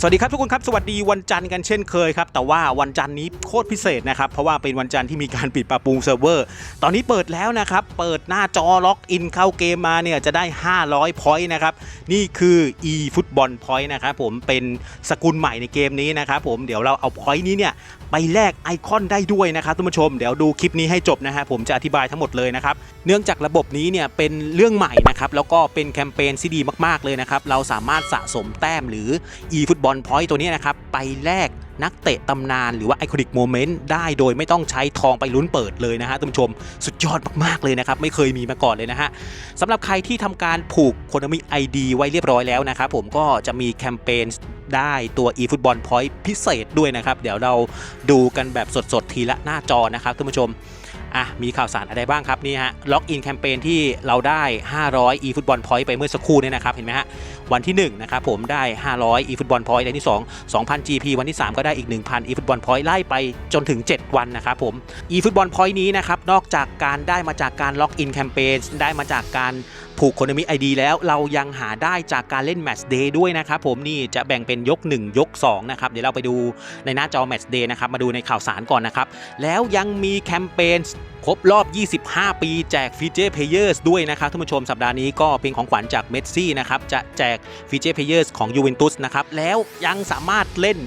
สวัสดีครับทุกคนครับสวัสดีวันจันทร์กันเช่นเคยครับ แต่ว่าวันจันทร์นี้โคตรพิเศษนะครับ เพราะว่าเป็นวันจันทร์ที่มีการปิดปรับปรุงเซิร์ฟเวอร์ ตอนนี้เปิดแล้วนะครับ เปิดหน้าจอล็อกอินเข้าเกมมาเนี่ยจะได้ 500 พอยต์นะครับ นี่คือ e football point นะครับผมเป็นสกุลใหม่ในเกมนี้นะครับผมเดี๋ยวเราเอาพอยต์นี้เนี่ยไปแลกไอคอนได้ด้วยนะครับท่านผู้ชมเดี๋ยวดูคลิปนี้ให้จบนะฮะผมจะอธิบายทั้งหมดเลยนะครับเนื่องจากระบบนี้เนี่ยเป็นเรื่องใหม่นะครับแล้วก็เป็นแคมเปญที่ดีมาก ๆเลยนะครับเราสามารถสะสมแต้มหรือ e football point ตัวนี้นะครับ ไปแลกนักเตะตำนานหรือว่าไอคอนิกโมเมนต์ได้โดยไม่ต้องใช้ทองไปลุ้นเปิดเลยนะฮะท่านผู้ชมสุดยอดมากๆเลยนะครับ ไม่เคยมีมาก่อนเลยนะฮะสำหรับใครที่ทำการผูกโค n มิไอดีไว้เรียบร้อยแล้วนะครับผมก็จะมีแคมเปญได้ตัว eFootball Point พิเศษด้วยนะครับ เดี๋ยวเราดูกันแบบสดๆ ทีละหน้าจอนะครับท่านผู้ชม อะมีข่าวสารอะไรบ้างครับนี่ฮะล็อกอินแคมเปญที่เราได้ 500 eFootball Point ไปเมื่อสักครู่เนี่ยนะครับเห็นไหมฮะวันที่ 1 นะครับผมได้ 500 eFootball Point วันที่ 2 2,000 GP วันที่ 3 ก็ได้อีก 1,000 eFootball Point ไล่ไปจนถึง 7 วันนะครับผม eFootball Point นี้นะครับนอกจากการได้มาจากการล็อกอินแคมเปญได้มาจากการ ผูกโคนมิไอดีแล้วเรายังหาได้จากการเล่น Match Day ด้วยนะครับผมนี่จะแบ่งเป็นยก 1 ยก 2 นะครับ เดี๋ยวเราไปดูในหน้าจอ Match Day นะครับ มาดูในข่าวสารก่อนนะครับ แล้วยังมีแคมเปญ รบรอบ 25 ปีแจกฟีเจอร์เพเยอร์ด้วยนะครับท่านผู้ชมสัปดาห์นี้ก็เป็นของขวัญจากเมสซี่นะครับจะแจกฟีเจอร์เพเยอร์ของยูเวนตุสนะครับแล้วยังสามารถเล่น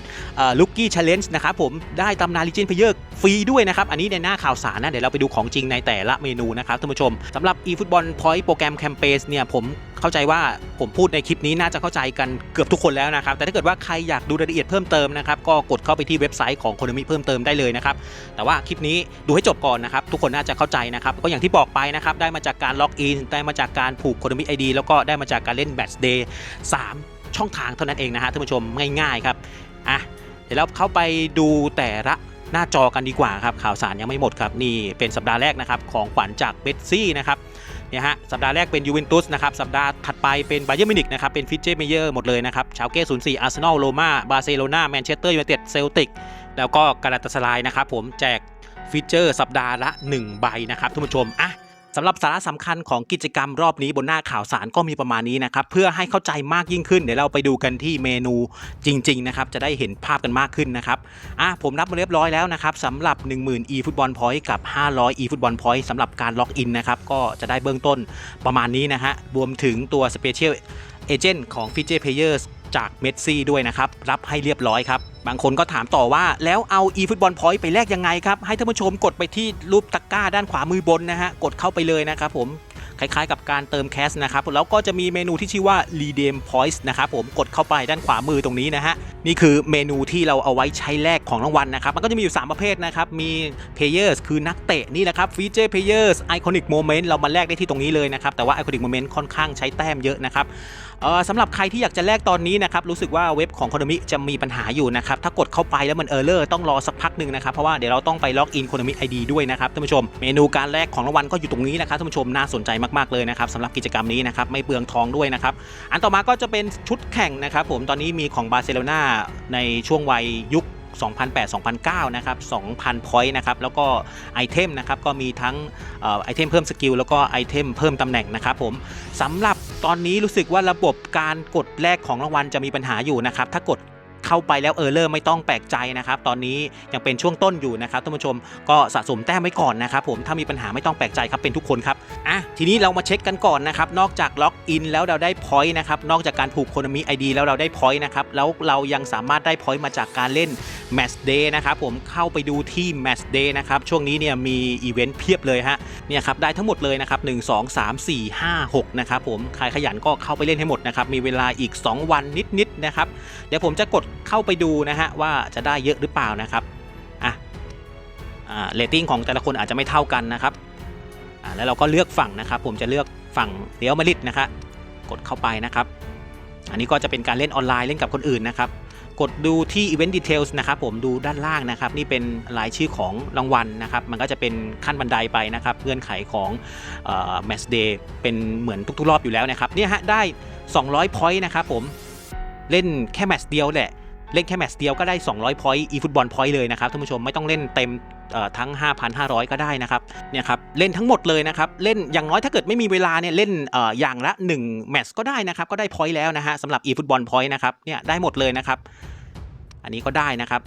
ลุกกี้ช l เลนจ์นะครับผมได้ตำนานลิเจนเพเยอร์ฟรีด้วยนะครับ อันนี้ในหน้าข่าวสารนะ เดี๋ยวเราไปดูของจริงในแต่ละเมนูนะครับท่านผู้ชมสำหรับ eFootball Point โปรแกรมแคมเปญเนี่ยผมเข้าใจว่าผมพูดในคลิปนี้น่าจะเข้าใจกันเกือบทุกคนแล้วนะครับ แต่ถ้าเกิดว่าใครอยากดูรายละเอียดเพิ่มเติมนะครับก็กดเข้าไปที่เว็บไซต์ของโค n มิเพิ่มเติมได้เลยนะครับแต่ว่าคลิปนี้ดูให้จบก่อนนะครับทุกคนน่าจะเข้าใจนะครับ ก็อย่างที่บอกไปนะครับ ได้มาจากการล็อกอิน ได้มาจากการผูกโค n มิไอดีแล้วก็ได้มาจากการเล่นแบทเดย์สามช่องทางเท่านั้นเองนะฮะท่านผู้ชมง่ายๆครับอะเดี๋ยวเราเข้าไปดูแต่ละหน้าจอกันดีกว่าครับข่าวสารยังไม่หมดครับนี่เป็นสัปดาห์แรกนะครับของขวัญจากเบสซี่นะครับเนี่ยฮะสัปดาห์แรกเป็นยูเวนตุสนะครับสัปดาห์ถัดไปเป็นไบเยอร์มินิกนะครับเป็นฟิเจเมเยอร์หมดเลยนะครับชาวเก้ศูนย์สี่อาร์เซนอลโรม่าบาร์เซโลนาแมนเชสเตอร์ยูไนเต็ดเซลติกแล้วก็กาลาตาสลายนะครับผมแจก ฟีเจอร์สัปดาห์ละ 1 ใบนะครับท่านผู้ชมอะสำหรับสาระสำคัญของกิจกรรมรอบนี้บนหน้าข่าวสารก็มีประมาณนี้นะครับ เพื่อให้เข้าใจมากยิ่งขึ้น เดี๋ยวเราไปดูกันที่เมนูจริง ๆ นะครับ จะได้เห็นภาพกันมากขึ้นนะครับอะผมนับมาเรียบร้อยแล้วนะครับสำหรับ 10,000 e football point กับ 500 e football point สำหรับการล็อกอินนะครับ ก็จะได้เบื้องต้นประมาณนี้นะฮะรวมถึงตัว special agent ของ feature players จากเมสซี่ด้วยนะครับ รับให้เรียบร้อยครับ บางคนก็ถามต่อว่าแล้วเอา e-football point ไปแลกยังไงครับ ให้ท่านผู้ชมกดไปที่รูปตะกร้าด้านขวามือบนนะฮะ กดเข้าไปเลยนะครับผม คล้ายๆ กับการเติมแคสนะครับแล้วก็จะมีเมนูที่ชื่อว่า redeem points นะครับผมกดเข้าไปด้านขวามือตรงนี้นะฮะนี่คือเมนูที่เราเอาไว้ใช้แลกของรางวัลนะครับ มันก็จะมีอยู่ 3 ประเภทนะครับ มี players คือนักเตะนี่แหละครับ feature players iconic moment เรามาแลกได้ที่ตรงนี้เลยนะครับ แต่ว่า iconic moment ค่อนข้างใช้แต้มเยอะนะครับสำหรับใครที่อยากจะแลกตอนนี้นะครับ รู้สึกว่าเว็บของโค n มิจะมีปัญหาอยู่นะครับ ถ้ากดเข้าไปแล้วมันเออร์เลอร์ต้องรอสักพักหนึ่งนะครับ เพราะว่าเดี๋ยวเราต้องไปล็อกอินโค n มิไอดีด้วยนะครับท่านผู้ชม เมนูการแลกของรางวัลก็อยู่ตรงนี้นะครับท่านผู้ชมน่าสนใจมากๆเลยนะครับสำหรับกิจกรรมนี้นะครับไม่เปลืองทองด้วยนะครับอันต่อมาก็จะเป็นชุดแข่งนะครับผมตอนนี้มีของบาร์เซโลนาในช่วงวัยยุค2008-2009 นะครับ 2,000 พอยต์นะครับ แล้วก็ไอเทมนะครับ ก็มีทั้งอไอเทมเพิ่มสกิล แล้วก็ไอเทมเพิ่มตำแหน่งนะครับผมสำหรับตอนนี้รู้สึกว่าระบบการกดแลกของรางวัลจะมีปัญหาอยู่นะครับ ถ้ากด เข้าไปแล้วเออร์เลอร์ไม่ต้องแปลกใจนะครับตอนนี้ยังเป็นช่วงต้นอยู่นะครับท่านผู้ชมก็สะสมแต้มไว้ก่อนนะครับผมถ้ามีปัญหาไม่ต้องแปลกใจครับเป็นทุกคนครับอะทีนี้เรามาเช็คกันก่อนนะครับนอกจากล็อกอินแล้วเราได้พอยต์นะครับนอกจากการผูกโค n มิไอดีแล้วเราได้พอยต์นะครับแล้วเรายังสามารถได้พอยต์มาจากการเล่น Match Day นะครับผมเข้าไปดูที่ Match Day นะครับช่วงนี้เนี่ยมีอีเวนต์เพียบเลยฮะเนี่ยครับได้ทั้งหมดเลยนะครับ 1 2 3 4 5 6 นะครับผมใครขยันก็เข้าไปเล่นให้หมดนะครับ มีเวลาอีก 2 วันนิดๆนะครับ เดี๋ยวผมจะกดเข้าไปดูนะฮะว่าจะได้เยอะหรือเปล่านะครับอะอ่าเรตติ้งของแต่ละคนอาจจะไม่เท่ากันนะครับอ่าแล้วเราก็เลือกฝั่งนะครับ ผมจะเลือกฝั่งเรียวมาริดนะครับกดเข้าไปนะครับ อันนี้ก็จะเป็นการเล่นออนไลน์เล่นกับคนอื่นนะครับ กดดูที่ Event Details นะครับ ผมดูด้านล่างนะครับ นี่เป็นรายชื่อของรางวัลนะครับ มันก็จะเป็นขั้นบันไดไปนะครับเงื่อนไขของเอ่อ Match Day เป็นเหมือนทุกๆ รอบอยู่แล้วนะครับเนี่ยฮะได้ 200 point นะครับผมเล่นแค่แมตช์เดียวแหละ เล่นแค่แมตช์เดียวก็ได้ 200 พอยต์อีฟุตบอลพอยต์เลยนะครับท่านผู้ชมไม่ต้องเล่นเต็มทั้ง 5,500 ก็ได้นะครับเนี่ยครับเล่นทั้งหมดเลยนะครับเล่นอย่างน้อยถ้าเกิดไม่มีเวลาเนี่ยเล่นออย่างละ 1 แมตช์ก็ได้นะครับก็ได้พอยต์แล้วนะฮะสำหรับอีฟุตบอลพอยต์นะครับเนี่ยได้หมดเลยนะครับอันนี้ก็ได้นะครับ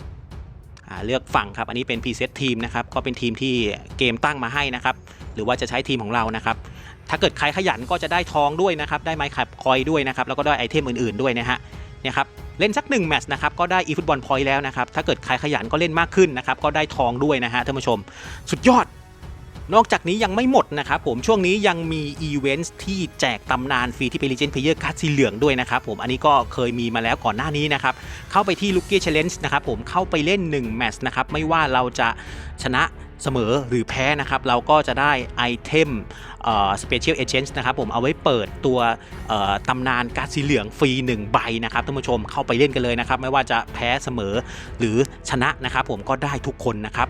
เลือกฝั่งครับ อันนี้เป็น preset ทีมนะครับ ก็เป็นทีมที่เกมตั้งมาให้นะครับ หรือว่าจะใช้ทีมของเรานะครับ ถ้าเกิดใครขยันก็จะได้ทองด้วยนะครับ ได้ไม้ขับคอยด้วยนะครับ แล้วก็ได้ไอเทมอื่นๆด้วยนะฮะ เนี่ยครับ เล่นสัก1แมตช์นะครับก็ได้ eFootball Point แล้วนะครับถ้าเกิดใครขยันก็เล่นมากขึ้นนะครับก็ได้ทองด้วยนะฮะท่านผู้ชม สุดยอดนอกจากนี้ยังไม่หมดนะครับผมช่วงนี้ยังมีอีเวนต์ที่แจกตำนานฟรีที่เป็น Legend Player คัดสีเหลืองด้วยนะครับผมอันนี้ก็เคยมีมาแล้วก่อนหน้านี้นะครับ เข้าไปที่ Lucky Challenge นะครับผมเข้าไปเล่น 1 แมตช์นะครับ ไม่ว่าเราจะชนะ เสมอหรือแพ้นะครับ เราก็จะได้ไอเทมเอ่อ Special Agents นะครับผมเอาไว้เปิดตัวตำนานการดสีเหลืองฟรี 1 ใบนะครับท่านผู้ชมเข้าไปเล่นกันเลยนะครับ ไม่ว่าจะแพ้เสมอหรือชนะนะครับผมก็ได้ทุกคนนะครับ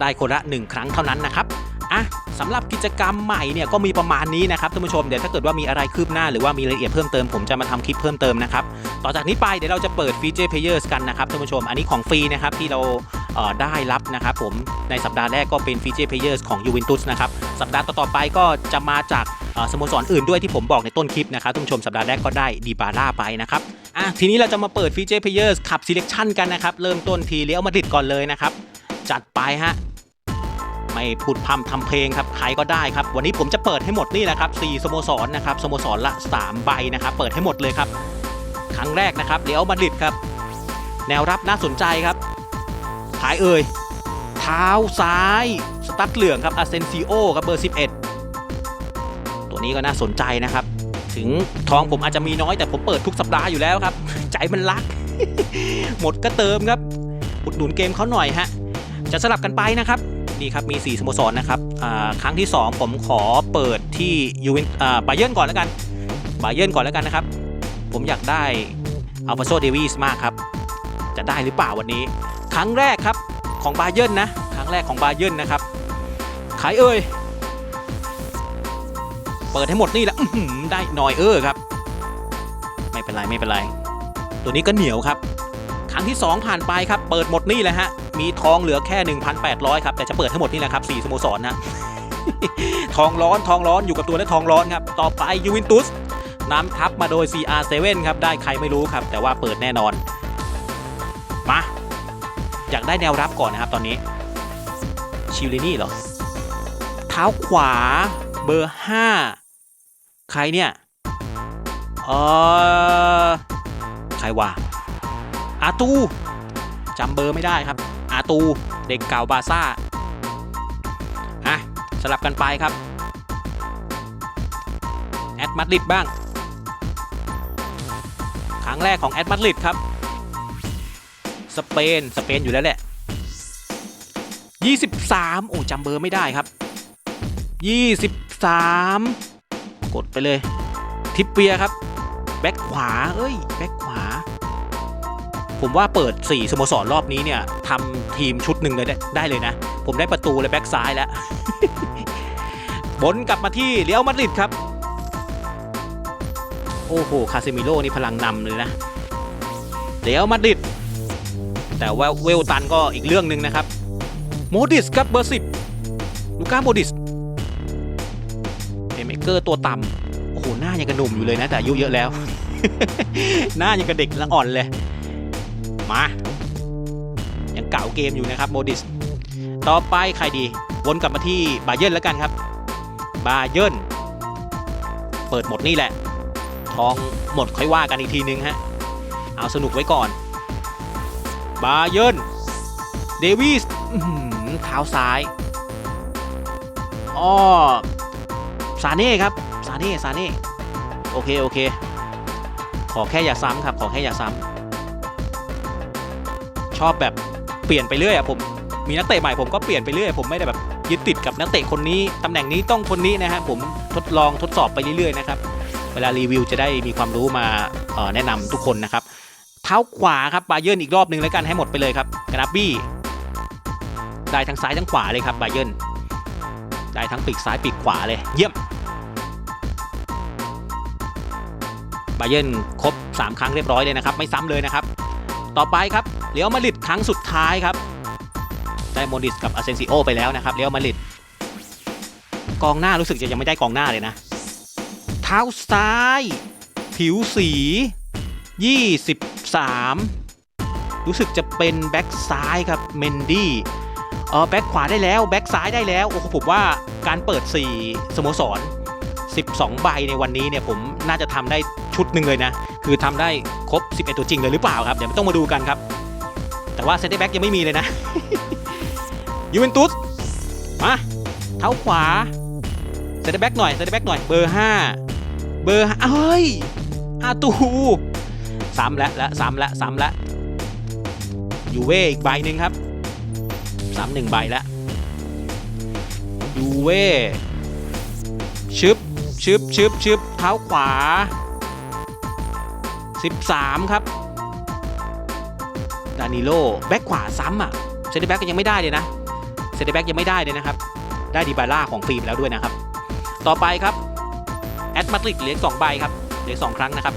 ได้คนละ 1 ครั้งเท่านั้นนะครับอะสำหรับกิจกรรมใหม่เนี่ยก็มีประมาณนี้นะครับท่านผู้ชมเดี๋ยวถ้าเกิดว่ามีอะไรคืบหน้าหรือว่ามีรายละเอียดเพิ่มเติมผมจะมาทำคลิปเพิ่มเติมนะครับต่อจากนี้ไปเดี๋ยวเราจะเปิดฟีเจอร์เพลเยอร์กันนะครับท่านผู้ชมอันนี้ของฟรีนะครับที่เรา ได้รับนะครับผมในสัปดาห์แรกก็เป็นฟีเจอร์เพเยอร์ของยูเวนตุสนะครับสัปดาห์ต่อๆไปก็จะมาจากสโมสรอื่นด้วยที่ผมบอกในต้นคลิปนะครับท่านผู้ชมสัปดาห์แรกก็ได้ดีบาร่าไปนะครับอะทีนี้เราจะมาเปิดฟีเจอร์เพเยอร์ขับ selection กันนะครับเริ่มต้นทีเลี้ยวมาดริดก่อนเลยนะครับจัดไปฮะไม่พูดพร่ำทำเพลงครับใครก็ได้ครับ วันนี้ผมจะเปิดให้หมดนี่แหละครับ4สโมสรนะครับสโมสรละ 3 ใบนะครับ เปิดให้หมดเลยครับ ครั้งแรกนะครับเดี๋ยวมาดริดครับ แนวรับน่าสนใจครับ ท้ายเอ่ยเท้าซ้ายสตั๊ดเหลืองครับอาเซนซิโอครับเบอร์ 11 ตัวนี้ก็น่าสนใจนะครับ ถึงทองผมอาจจะมีน้อยแต่ผมเปิดทุกสัปดาห์อยู่แล้วครับ ใจมันรัก หมดก็เติมครับอุดหนุนเกมเขาหน่อยฮะจะสลับกันไปนะครับนี่ครับมี 4สโมสรนะครับอ่าครั้งที่ 2 ผมขอเปิดที่ยูเวนอ่าบาเยิร์นก่อนแล้วกันบาเยิร์นก่อนแล้วกันนะครับ ผมอยากได้อัลฟาโซเดวิสมากครับ จะได้หรือเปล่าวันนี้ ครั้งแรกครับของบาเยิร์นนะครั้งแรกของบาเยิร์นนะครับขายเอ่ยเปิดให้หมดนี่แหละอื้หือได้นอยเออครับ ไม่เป็นไรไม่เป็นไร ตัวนี้ก็เหนียวครับ ครั้งที่ 2 ผ่านไปครับ เปิดหมดนี่แหละฮะมีทองเหลือแค่ 1,800 ครับ แต่จะเปิดทั้งหมดนี่แหละครับ4สโมสรนะทองร้อนทองร้อนอยู่กับตัวและทองร้อนครับ ต่อไปยูเวนตุสนำทัพมาโดย CR7 ครับ ได้ใครไม่รู้ครับ แต่ว่าเปิดแน่นอน อยากได้แนวรับก่อนนะครับตอนนี้ชิลินี่เหรอ เท้าขวาเบอร์ 5 ใครเนี่ยเออใครวะอาตูจำเบอร์ไม่ได้ครับ อาตูเด็กเก่าบาซ่าอะสลับกันไปครับ แอดมาดริดบ้าง ครั้งแรกของแอดมาดริดครับ สเปน สเปนอยู่แล้วแหละ 23 โอ้จำเบอร์ไม่ได้ครับ 23 กดไปเลย ทิปเปียครับ แบ็คขวา เอ้ย แบ็คขวา ผมว่าเปิด 4สโมสรรอบนี้เนี่ยทำทีมชุดหนึ่งเลยได้ได้เลยนะ ผมได้ประตูและแบ็กซ้ายแล้ว บนกลับมาที่เรียวมาดริดครับ โอ้โห คาเซมิโร่นี่พลังนำเลยนะเรียวมาดริด แต่ว่าเวลตันก็อีกเรื่องหนึ่งนะครับ โมดิสครับเบอร์สิบลูก้าโมดิสเพลย์เมเกอร์ตัวต่ำโอ้โห หน้ายังกระหนุ่มอยู่เลยนะ แต่อายุเยอะแล้ว หน้ายังกระเด็กละอ่อนเลย มา ยังเก่าเกมอยู่นะครับโมดิส ต่อไปใครดี วนกลับมาที่บาเยิร์นแล้วกันครับ บาเยิร์นเปิดหมดนี่แหละ ทองหมดค่อยว่ากันอีกทีนึงฮะ เอาสนุกไว้ก่อน บาเยิร์นเดวิสอื้อหือเท้าซ้ายอ้อซาเน่ครับซาเน่ซาเน่โอเค โอเค ขอแค่อย่าซ้ำครับ ขอแค่อย่าซ้ำชอบแบบเปลี่ยนไปเรื่อยอะผมมีนักเตะใหม่ผมก็เปลี่ยนไปเรื่อยผมไม่ได้แบบยึดติดกับนักเตะคนนี้ตำแหน่งนี้ต้องคนนี้นะฮะผมทดลองทดสอบไปเรื่อยๆนะครับเวลารีวิวจะได้มีความรู้มาแนะนำทุกคนนะครับ ท้าขวาครับบาเยิร์นอีกรอบหนึ่งแล้วกันให้หมดไปเลยครับกราบบี้ได้ทั้งซ้ายทั้งขวาเลยครับบาเยิร์นได้ทั้งปีกซ้ายปีกขวาเลยเยี่ยมบาเยิร์นครบ 3 ครั้งเรียบร้อยเลยนะครับ ไม่ซ้ำเลยนะครับ ต่อไปครับเลี้ยวมาริดครั้งสุดท้ายครับ ได้โมดิสกับอาเซนซิโอไปแล้วนะครับเลี้ยวมาริดกองหน้ารู้สึกจะยังไม่ได้กองหน้าเลยนะ เท้าซ้าย ผิวสี 3 รู้สึกจะเป็นแบ็กซ้ายครับเมนดี้เออแบ็กขวาได้แล้วแบ็กซ้ายได้แล้วโอ้โหผมว่าการเปิด 4 สโมสร 12 ใบในวันนี้เนี่ยผมน่าจะทำได้ชุดหนึ่งเลยนะ คือทำได้ครบ 11 ตัวจริงเลยหรือเปล่าครับ เดี๋ยวต้องมาดูกันครับ แต่ว่าเซนเตอร์แบ็กยังไม่มีเลยนะยูเวนตุสมาเท้าขวาเซนเตอร์แบ็กหน่อยเซนเตอร์แบ็กหน่อยเบอร์ 5 เบอร์เอ้ยอาตู ซ้ำแล้วและซ้ำแล้วซ้ำแล้วยูเว่อีกใบหนึ่งครับซ้ำหนึ่งใบแล้วยูเว่ชึบชึบชึบชึบเท้าขวา 13 ครับดานิโลแบ็คขวาซ้ำอะเซนเตอร์แบ็กก็ยังไม่ได้เลยนะเซนเตอร์แบ็กยังไม่ได้เลยนะครับ ได้ดีบาร่าของฟิล์มแล้วด้วยนะครับ ต่อไปครับแอดมาตริกเหลืออกสองใบครับเหลืออกสองครั้งนะครับ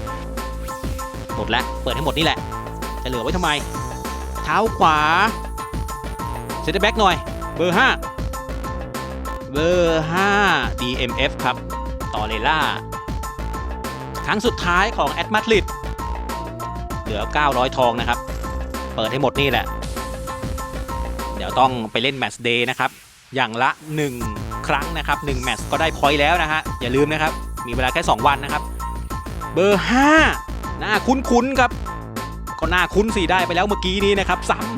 หมดแล้ว เปิดให้หมดนี่แหละ จะเหลือไว้ทำไม เท้าขวาเซนเตอร์แบ็กหน่อย เบอร์ 5 เบอร์ 5 DMF ครับ ต่อเลล่า ครั้งสุดท้ายของแอดมาตริดเหลือ 900 ทองนะครับ เปิดให้หมดนี่แหละ เดี๋ยวต้องไปเล่นแมตช์เดย์นะครับ อย่างละ 1 ครั้งนะครับ1แมตช์ก็ได้พอยต์แล้วนะฮะ อย่าลืมนะครับ มีเวลาแค่ 2 วันนะครับ เบอร์ 5 หน้าคุ้นๆครับ ก็หน้าคุ้นสีได้ไปแล้วเมื่อกี้นี้นะครับ ซ้ำ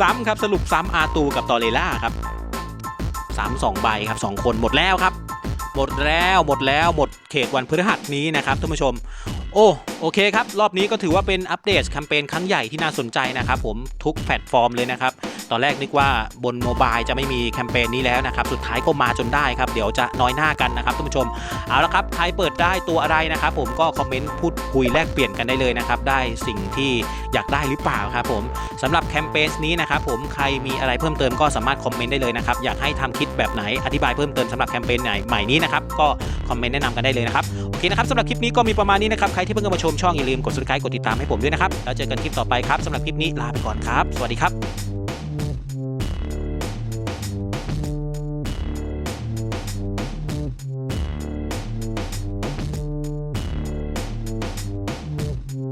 ซ้ำครับสรุปซ้ำอาตูกับตอเรล่าครับซ้ำสองใบครับสองคนหมดแล้วครับ หมดแล้วหมดแล้วหมดเขตวันพฤหัสนี้นะครับท่านผู้ชม โอ้โอเคครับ รอบนี้ก็ถือว่าเป็นอัปเดตแคมเปญครั้งใหญ่ที่น่าสนใจนะครับ ผมทุกแพลตฟอร์มเลยนะครับ ตอนแรกนึกว่าบนโมบายจะไม่มีแคมเปญนี้แล้วนะครับ สุดท้ายก็มาจนได้ครับ เดี๋ยวจะน้อยหน้ากันนะครับท่านผู้ชม เอาละครับ ใครเปิดได้ตัวอะไรนะครับ ผมก็คอมเมนต์พูดคุยแลกเปลี่ยนกันได้เลยนะครับ ได้สิ่งที่อยากได้หรือเปล่าครับผมสำหรับแคมเปญนี้นะครับผม ใครมีอะไรเพิ่มเติมก็สามารถคอมเมนต์ได้เลยนะครับ อยากให้ทำคลิปแบบไหน อธิบายเพิ่มเติมสำหรับแคมเปญไหนใหม่นี้นะครับ ก็คอมเมนต์แนะนำกันได้เลยนะครับ โอเคนะครับสำหรับคลิปนี้ก็มีประมาณนี้นะครับ ใครที่เพิ่งเข้ามาชมช่องอย่าลืมกด subscribe กดติดตามให้ผมด้วยนะครับ แล้วเจอกันคลิปต่อไปครับสำหรับคลิปนี้ลาไปก่อนครับ สวัสดีครับ